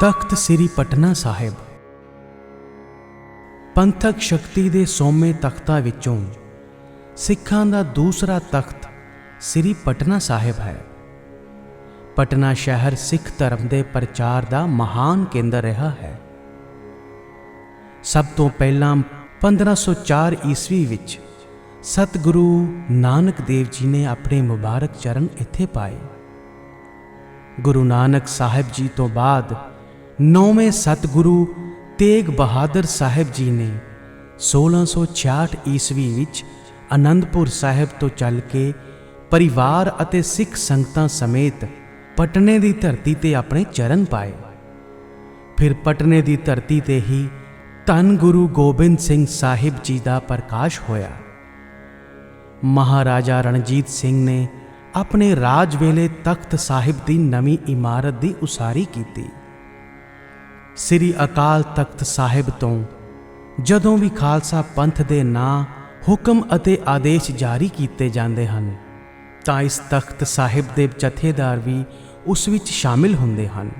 ਤਖਤ ਸ੍ਰੀ ਪਟਨਾ ਸਾਹਿਬ। ਪੰਥਕ ਸ਼ਕਤੀ ਦੇ ਸੋਮੇ ਤਖਤਾਂ ਵਿੱਚੋਂ ਸਿੱਖਾਂ ਦਾ ਦੂਸਰਾ ਤਖਤ ਸ੍ਰੀ ਪਟਨਾ ਸਾਹਿਬ ਹੈ। ਪਟਨਾ ਸ਼ਹਿਰ ਸਿੱਖ ਧਰਮ ਦੇ ਪ੍ਰਚਾਰ ਦਾ ਮਹਾਨ ਕੇਂਦਰ ਰਿਹਾ ਹੈ। ਸਭ ਤੋਂ ਪਹਿਲਾਂ 1504 ਈਸਵੀ ਵਿੱਚ ਸਤਿਗੁਰੂ ਨਾਨਕ ਦੇਵ ਜੀ ਨੇ ਆਪਣੇ ਮੁਬਾਰਕ ਚਰਨ ਇੱਥੇ ਪਾਏ। ਗੁਰੂ ਨਾਨਕ ਸਾਹਿਬ ਜੀ ਤੋਂ ਬਾਅਦ ਨੌਵੇਂ ਸਤਿਗੁਰੂ ਤੇਗ ਬਹਾਦਰ ਸਾਹਿਬ ਜੀ ਨੇ 1666 ਈਸਵੀ ਵਿੱਚ ਅਨੰਦਪੁਰ ਸਾਹਿਬ ਤੋਂ ਚੱਲ ਕੇ ਪਰਿਵਾਰ ਅਤੇ ਸਿੱਖ ਸੰਗਤਾਂ ਸਮੇਤ ਪਟਨੇ ਦੀ ਧਰਤੀ ਤੇ ਆਪਣੇ ਚਰਨ ਪਾਏ। ਫਿਰ ਪਟਨੇ ਦੀ ਧਰਤੀ ਤੇ ਹੀ ਧੰਨ ਗੁਰੂ ਗੋਬਿੰਦ ਸਿੰਘ ਸਾਹਿਬ ਜੀ ਦਾ ਪ੍ਰਕਾਸ਼ ਹੋਇਆ। ਮਹਾਰਾਜਾ ਰਣਜੀਤ ਸਿੰਘ ਨੇ ਆਪਣੇ ਰਾਜ ਵੇਲੇ ਤਖਤ ਸਾਹਿਬ ਦੀ ਨਵੀਂ ਇਮਾਰਤ ਦੀ ਉਸਾਰੀ ਕੀਤੀ। ਸ੍ਰੀ ਅਕਾਲ ਤਖਤ ਸਾਹਿਬ ਤੋਂ ਜਦੋਂ ਵੀ ਖਾਲਸਾ ਪੰਥ ਦੇ ਨਾਂ, ਹੁਕਮ ਅਤੇ ਆਦੇਸ਼ ਜਾਰੀ ਕੀਤੇ ਜਾਂਦੇ ਹਨ, ਤਾਂ ਇਸ ਤਖਤ ਸਾਹਿਬ ਦੇ ਜਥੇਦਾਰ ਵੀ ਉਸ ਵਿੱਚ ਸ਼ਾਮਿਲ ਹੁੰਦੇ ਹਨ।